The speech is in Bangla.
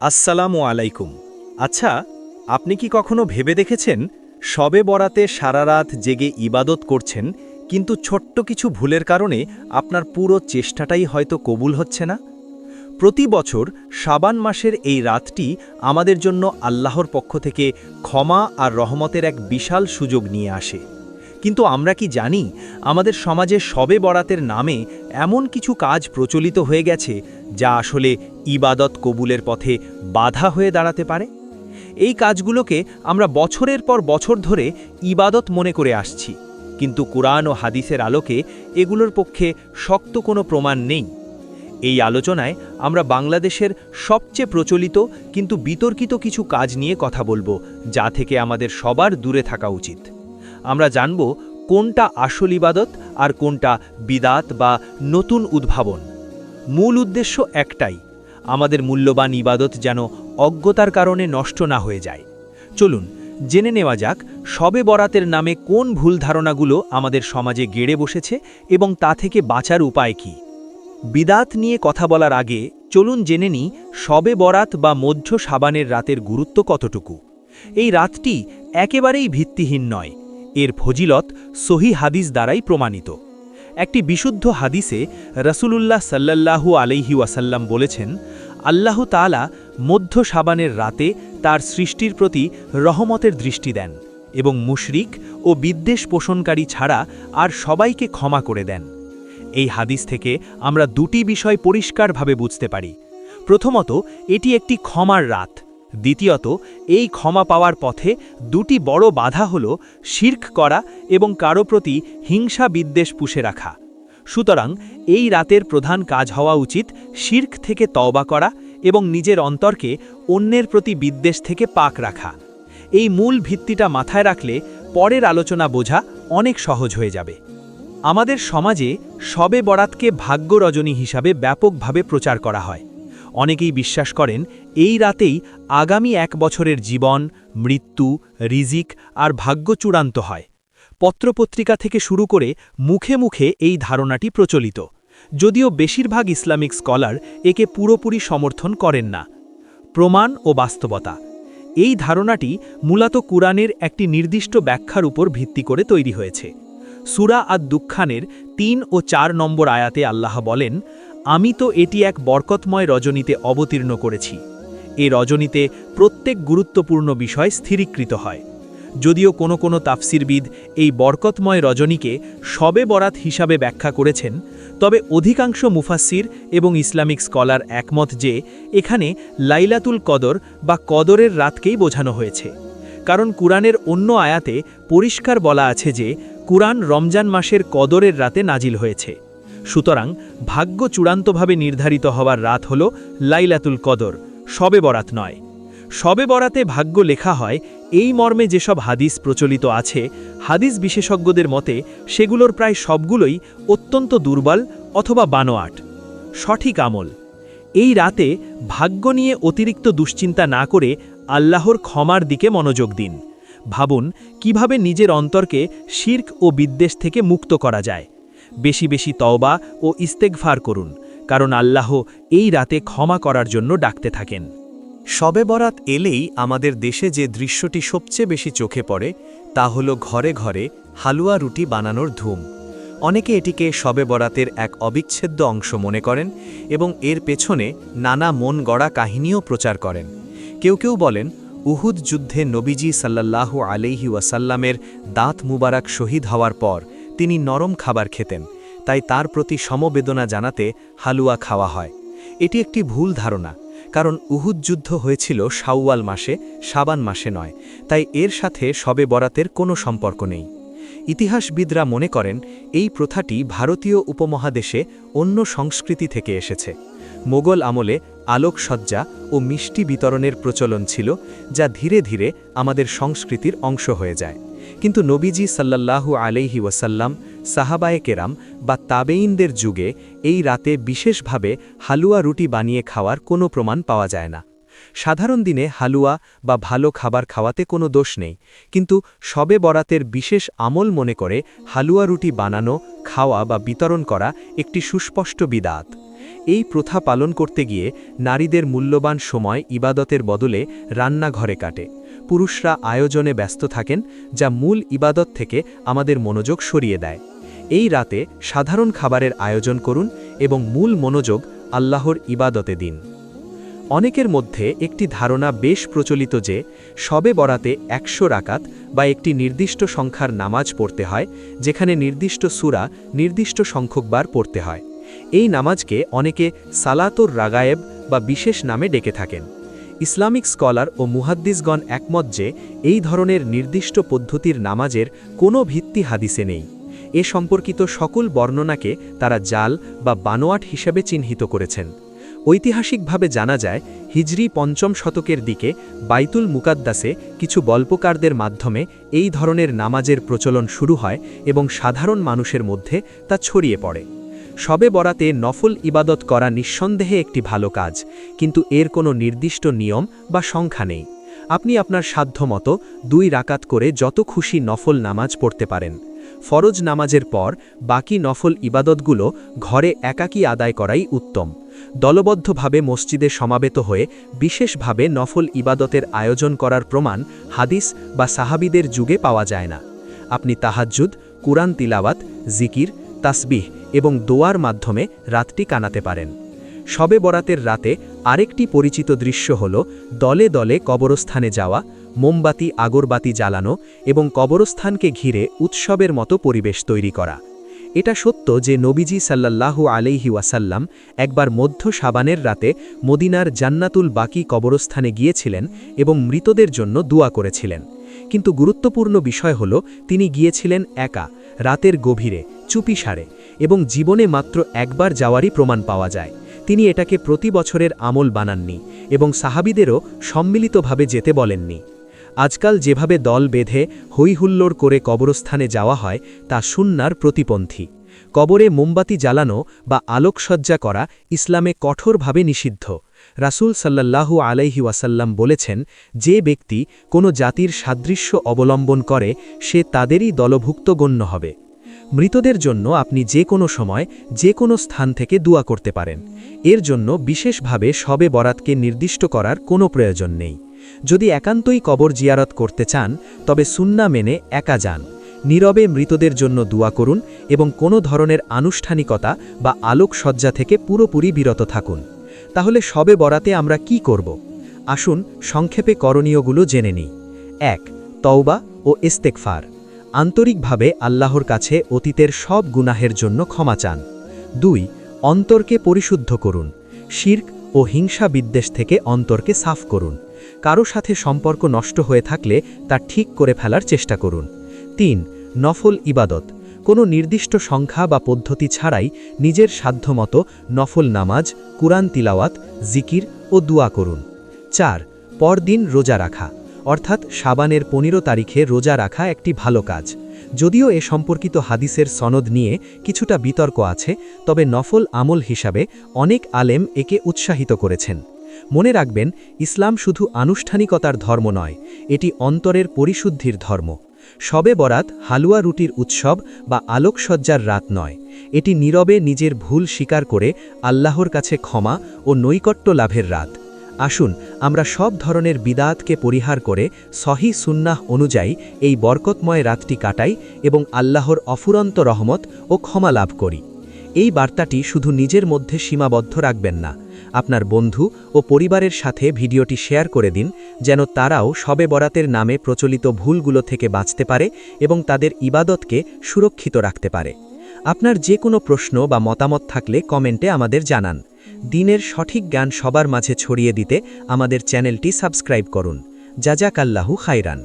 আসসালামু আলাইকুম। আচ্ছা আপনি কি কখনো ভেবে দেখেছেন সবে বরাতে সারা রাত জেগে ইবাদত করছেন, কিন্তু ছোট্ট কিছু ভুলের কারণে আপনার পুরো চেষ্টাটাই হয়তো কবুল হচ্ছে না? প্রতি বছর সাবান মাসের এই রাতটি আমাদের জন্য আল্লাহর পক্ষ থেকে ক্ষমা আর রহমতের এক বিশাল সুযোগ নিয়ে আসে। কিন্তু আমরা কি জানি, আমাদের সমাজে সবে বরাতের নামে এমন কিছু কাজ প্রচলিত হয়ে গেছে, যা আসলে ইবাদত কবুলের পথে বাধা হয়ে দাঁড়াতে পারে? এই কাজগুলোকে আমরা বছরের পর বছর ধরে ইবাদত মনে করে আসছি, কিন্তু কোরআন ও হাদিসের আলোকে এগুলোর পক্ষে শক্ত কোনো প্রমাণ নেই। এই আলোচনায় আমরা বাংলাদেশের সবচেয়ে প্রচলিত কিন্তু বিতর্কিত কিছু কাজ নিয়ে কথা বলব, যা থেকে আমাদের সবার দূরে থাকা উচিত। আমরা জানব কোনটা আসল ইবাদত আর কোনটা বিদাত বা নতুন উদ্ভাবন। মূল উদ্দেশ্য একটাই, আমাদের মূল্যবান ইবাদত যেন অজ্ঞতার কারণে নষ্ট না হয়ে যায়। চলুন, জেনে নেওয়া যাক সবে বরাতের নামে কোন ভুল ধারণাগুলো আমাদের সমাজে গেড়ে বসেছে এবং তা থেকে বাঁচার উপায় কী। বিদাত নিয়ে কথা বলার আগে চলুন জেনে নিই সবে বরাত বা মধ্য সাবানের রাতের গুরুত্ব কতটুকু। এই রাতটি একেবারেই ভিত্তিহীন নয় এর ফজিলত সহি হাদিস দ্বারাই প্রমাণিত। একটি বিশুদ্ধ হাদিসে রসুলুল্লাহ সাল্লাল্লাহু আলাইহি ওয়াসাল্লাম বলেছেন, আল্লাহ তাআলা মধ্য সাবানের রাতে তার সৃষ্টির প্রতি রহমতের দৃষ্টি দেন এবং মুশরিক ও বিদ্বেষ পোষণকারী ছাড়া আর সবাইকে ক্ষমা করে দেন। এই হাদিস থেকে আমরা দুটি বিষয় পরিষ্কারভাবে বুঝতে পারি। প্রথমত, এটি একটি ক্ষমার রাত। দ্বিতীয়ত, এই ক্ষমা পাওয়ার পথে দুটি বড় বাধা হল শির্ক করা এবং কারও প্রতি হিংসা বিদ্বেষ পুষে রাখা। সুতরাং, এই রাতের প্রধান কাজ হওয়া উচিত শির্ক থেকে তওবা করা এবং নিজের অন্তরকে অন্যের প্রতি বিদ্বেষ থেকে পাক রাখা। এই মূল ভিত্তিটা মাথায় রাখলে পরের আলোচনা বোঝা অনেক সহজ হয়ে যাবে। আমাদের সমাজে সবে বরাতকে ভাগ্য রজনী হিসাবে ব্যাপকভাবে প্রচার করা হয়। অনেকেই বিশ্বাস করেন এই রাতেই আগামী এক বছরের জীবন, মৃত্যু, রিজিক আর ভাগ্য চূড়ান্ত হয়। পত্রপত্রিকা থেকে শুরু করে মুখে মুখে এই ধারণাটি প্রচলিত। যদিও বেশিরভাগ ইসলামিক স্কলার একে পুরোপুরি সমর্থন করেন না। প্রমাণ ও বাস্তবতা। এই ধারণাটি মূলত কুরআনের একটি নির্দিষ্ট ব্যাখ্যার উপর ভিত্তি করে তৈরি হয়েছে। সুরা আদ দুঃখানের তিন ও চার নম্বর আয়াতে আল্লাহ বলেন, আমি তো এটি এক বরকতময় রজনীতে অবতীর্ণ করেছি। এ রজনীতে প্রত্যেক গুরুত্বপূর্ণ বিষয় স্থিরীকৃত হয়। যদিও কোনো কোনো তাফসিরবিদ এই বরকতময় রজনীকে সবে বরাত হিসাবে ব্যাখ্যা করেছেন, তবে অধিকাংশ মুফাসির এবং ইসলামিক স্কলার একমত যে এখানে লাইলাতুল কদর বা কদরের রাতকেই বোঝানো হয়েছে। কারণ কুরআনের অন্য আয়াতে পরিষ্কার বলা আছে যে কুরআন রমজান মাসের কদরের রাতে নাজিল হয়েছে। সুতরাং ভাগ্য চূড়ান্তভাবে নির্ধারিত হওয়ার রাত হল লাইলাতুল কদর। সবে বরাত নয়। সবে বরাতে ভাগ্য লেখা হয়, এই মর্মে যেসব হাদিস প্রচলিত আছে, হাদিস বিশেষজ্ঞদের মতে সেগুলোর প্রায় সবগুলোই অত্যন্ত দুর্বল অথবা বানোয়াট। সঠিক আমল। এই রাতে ভাগ্য নিয়ে অতিরিক্ত দুশ্চিন্তা না করে আল্লাহর ক্ষমার দিকে মনোযোগ দিন। ভাবুন, কীভাবে নিজের অন্তরকে শির্ক ও বিদ্বেষ থেকে মুক্ত করা যায়। বেশি বেশি তওবা ও ইস্তেকভার করুন। কারণ আল্লাহ এই রাতে ক্ষমা করার জন্য ডাকতে থাকেন। শবে বরাত এলেই আমাদের দেশে যে দৃশ্যটি সবচেয়ে বেশি চোখে পড়ে, তা হল ঘরে ঘরে হালুয়া রুটি বানানোর ধুম। অনেকে এটিকে শবে বরাতের এক অবিচ্ছেদ্য অংশ মনে করেন এবং এর পেছনে নানা মন গড়া কাহিনীও প্রচার করেন। কেউ কেউ বলেন, উহুদ যুদ্ধে নবীজি সাল্লাল্লাহু আলাইহি ওয়াসাল্লামের দাঁত মুবারক শহীদ হওয়ার পর তিনি নরম খাবার খেতেন। তাই তার প্রতি সমবেদনা জানাতে হালুয়া খাওয়া হয়। এটি একটি ভুল ধারণা, কারণ উহুদ যুদ্ধ হয়েছিল শাওয়াল মাসে সাবান মাসে নয়, তাই এর সাথে শবে বরাতের কোনো সম্পর্ক নেই। ইতিহাসবিদরা মনে করেন, এই প্রথাটি ভারতীয় উপমহাদেশে অন্য সংস্কৃতি থেকে এসেছে। মোগল আমলে আলোকসজ্জা ও মিষ্টি বিতরণের প্রচলন ছিল, যা ধীরে ধীরে আমাদের সংস্কৃতির অংশ হয়ে যায়। কিন্তু নবীজি সাল্লাল্লাহু আলাইহি ওয়াসাল্লাম, সাহাবায়ে কেরাম বা তাবেইনদের যুগে এই রাতে বিশেষভাবে হালুয়া রুটি বানিয়ে খাওয়ার কোনো প্রমাণ পাওয়া যায় না। সাধারণ দিনে হালুয়া বা ভালো খাবার খাওয়াতে কোনো দোষ নেই, কিন্তু সবে বরাতের বিশেষ আমল মনে করে হালুয়া রুটি বানানো, খাওয়া বা বিতরণ করা একটি সুস্পষ্ট বিদাত। এই প্রথা পালন করতে গিয়ে নারীদের মূল্যবান সময় ইবাদতের বদলে রান্নাঘরে কাটে। পুরুষরা আয়োজনে ব্যস্ত থাকেন, যা মূল ইবাদত থেকে আমাদের মনোযোগ সরিয়ে দেয়। এই রাতে সাধারণ খাবারের আয়োজন করুন এবং মূল মনোযোগ আল্লাহর ইবাদতে দিন। অনেকের মধ্যে একটি ধারণা বেশ প্রচলিত যে, সবে বরাতে একশো রাকাত বা একটি নির্দিষ্ট সংখ্যার নামাজ পড়তে হয়, যেখানে নির্দিষ্ট সুরা নির্দিষ্ট সংখ্যকবার পড়তে হয়। এই নামাজকে অনেকে সালাতুর রাগায়েব বা বিশেষ নামে ডেকে থাকেন। ইসলামিক স্কলার ও মুহাদ্দিসগণ একমত যে, এই ধরনের নির্দিষ্ট পদ্ধতির নামাজের কোনো ভিত্তি হাদিসে নেই। এ সম্পর্কিত সকল বর্ণনাকে তারা জাল বা বানোয়াট হিসেবে চিহ্নিত করেছেন। ঐতিহাসিকভাবে জানা যায়, হিজরি পঞ্চম শতকের দিকে বাইতুল মুকাদ্দাসে কিছু গল্পকারদের মাধ্যমে এই ধরনের নামাজের প্রচলন শুরু হয় এবং সাধারণ মানুষের মধ্যে তা ছড়িয়ে পড়ে। সবে বরাতে নফল ইবাদত করা নিঃসন্দেহে একটি ভালো কাজ, কিন্তু এর কোনো নির্দিষ্ট নিয়ম বা সংখ্যা নেই। আপনি আপনার সাধ্যমতো দুই রাকাত করে যত খুশি নফল নামাজ পড়তে পারেন। ফরজ নামাজের পর বাকি নফল ইবাদতগুলো ঘরে একাকী আদায় করাই উত্তম। দলবদ্ধভাবে মসজিদে সমাবেত হয়ে বিশেষভাবে নফল ইবাদতের আয়োজন করার প্রমাণ হাদিস বা সাহাবিদের যুগে পাওয়া যায় না। আপনি তাহাজ্জুদ, কুরআন তিলাওয়াত, জিকির, তাসবিহ এবং দোয়ার মাধ্যমে রাতটি কানাতে পারেন। শবে বরাতের রাতে আরেকটি পরিচিত দৃশ্য হল দলে দলে কবরস্থানে যাওয়া, মোমবাতি, আগরবাতি জ্বালানো এবং কবরস্থানকে ঘিরে উৎসবের মতো পরিবেশ তৈরি করা। এটা সত্য যে নবীজি সাল্লাল্লাহু আলাইহি ওয়াসাল্লাম একবার মধ্য সাবানের রাতে মদিনার জান্নাতুল বাকি কবরস্থানে গিয়েছিলেন এবং মৃতদের জন্য দোয়া করেছিলেন। কিন্তু গুরুত্বপূর্ণ বিষয় হল তিনি গিয়েছিলেন একা, রাতের গভীরে, চুপিসারে। এবং জীবনে মাত্র একবার যাওয়ারই প্রমাণ পাওয়া যায়। তিনি এটাকে প্রতি বছরের আমল বানাননি এবং সাহাবিদেরও সম্মিলিতভাবে যেতে বলেননি। আজকাল যেভাবে দল বেঁধে হৈহুল্লোড় করে কবরস্থানে যাওয়া হয়, তা সুন্নার প্রতিপন্থী। কবরে মোমবাতি জ্বালানো বা আলোকসজ্জা করা ইসলামে কঠোরভাবে নিষিদ্ধ। রাসূল সাল্লাল্লাহু আলাইহি ওয়াসাল্লাম বলেছেন, যে ব্যক্তি কোনো জাতির সাদৃশ্য অবলম্বন করে, সে তাদেরই দলভুক্ত গণ্য হবে। মৃতদের জন্য আপনি যে কোনো সময়, যে কোনো স্থান থেকে দোয়া করতে পারেন। এর জন্য বিশেষভাবে সবে বরাতকে নির্দিষ্ট করার কোনো প্রয়োজন নেই। যদি একান্তই কবর জিয়ারত করতে চান, তবে সুন্না মেনে একা যান। নীরবে মৃতদের জন্য দোয়া করুন এবং কোনো ধরনের আনুষ্ঠানিকতা বা আলোকসজ্জা থেকে পুরোপুরি বিরত থাকুন। তাহলে সবে বরাতে আমরা কি করব? আসুন সংক্ষেপে করণীয়গুলো জেনে নিই। এক, তওবা ও ইস্তেকফার আন্তরিকভাবে আল্লাহর কাছে অতীতের সব গুনাহের জন্য ক্ষমা চান। দুই, অন্তরকে পরিশুদ্ধ করুন। শির্ক ও হিংসা বিদ্বেষ থেকে অন্তরকে সাফ করুন। কারও সাথে সম্পর্ক নষ্ট হয়ে থাকলে তা ঠিক করে ফেলার চেষ্টা করুন। তিন, নফল ইবাদত। কোনো নির্দিষ্ট সংখ্যা বা পদ্ধতি ছাড়াই নিজের সাধ্যমতো নফল নামাজ, কুরআন তিলাওয়াত, জিকির ও দুয়া করুন। চার, পরদিন রোজা রাখা। অর্থাৎ সাবানের পনেরো তারিখে রোজা রাখা একটি ভালো কাজ। যদিও এ সম্পর্কিত হাদিসের সনদ নিয়ে কিছুটা বিতর্ক আছে, তবে নফল আমল হিসাবে অনেক আলেম একে উৎসাহিত করেছেন। মনে রাখবেন, ইসলাম শুধু আনুষ্ঠানিকতার ধর্ম নয়, এটি অন্তরের পরিশুদ্ধির ধর্ম। সবে বরাত, হালুয়া রুটির উৎসব বা আলোকসজ্জার রাত নয়, এটি নীরবে নিজের ভুল স্বীকার করে আল্লাহর কাছে ক্ষমা ও নৈকট্য লাভের রাত। আসুন, আমরা সব ধরনের বিদাতকে পরিহার করে সহি সুন্নাহ অনুযায়ী এই বরকতময় রাতটি কাটাই এবং আল্লাহর অফুরন্ত রহমত ও ক্ষমা লাভ করি। এই বার্তাটি শুধু নিজের মধ্যে সীমাবদ্ধ রাখবেন না। আপনার বন্ধু ও পরিবারের সাথে ভিডিওটি শেয়ার করে দিন, যেন তারাও সবে বরাতের নামে প্রচলিত ভুলগুলো থেকে বাঁচতে পারে এবং তাদের ইবাদতকে সুরক্ষিত রাখতে পারে। আপনার যে কোনো প্রশ্ন বা মতামত থাকলে কমেন্টে আমাদের জানান। দিনের সঠিক জ্ঞান সবার মাঝে ছড়িয়ে দিতে আমাদের চ্যানেলটি সাবস্ক্রাইব করুন। জাজাকাল্লাহু খাইরান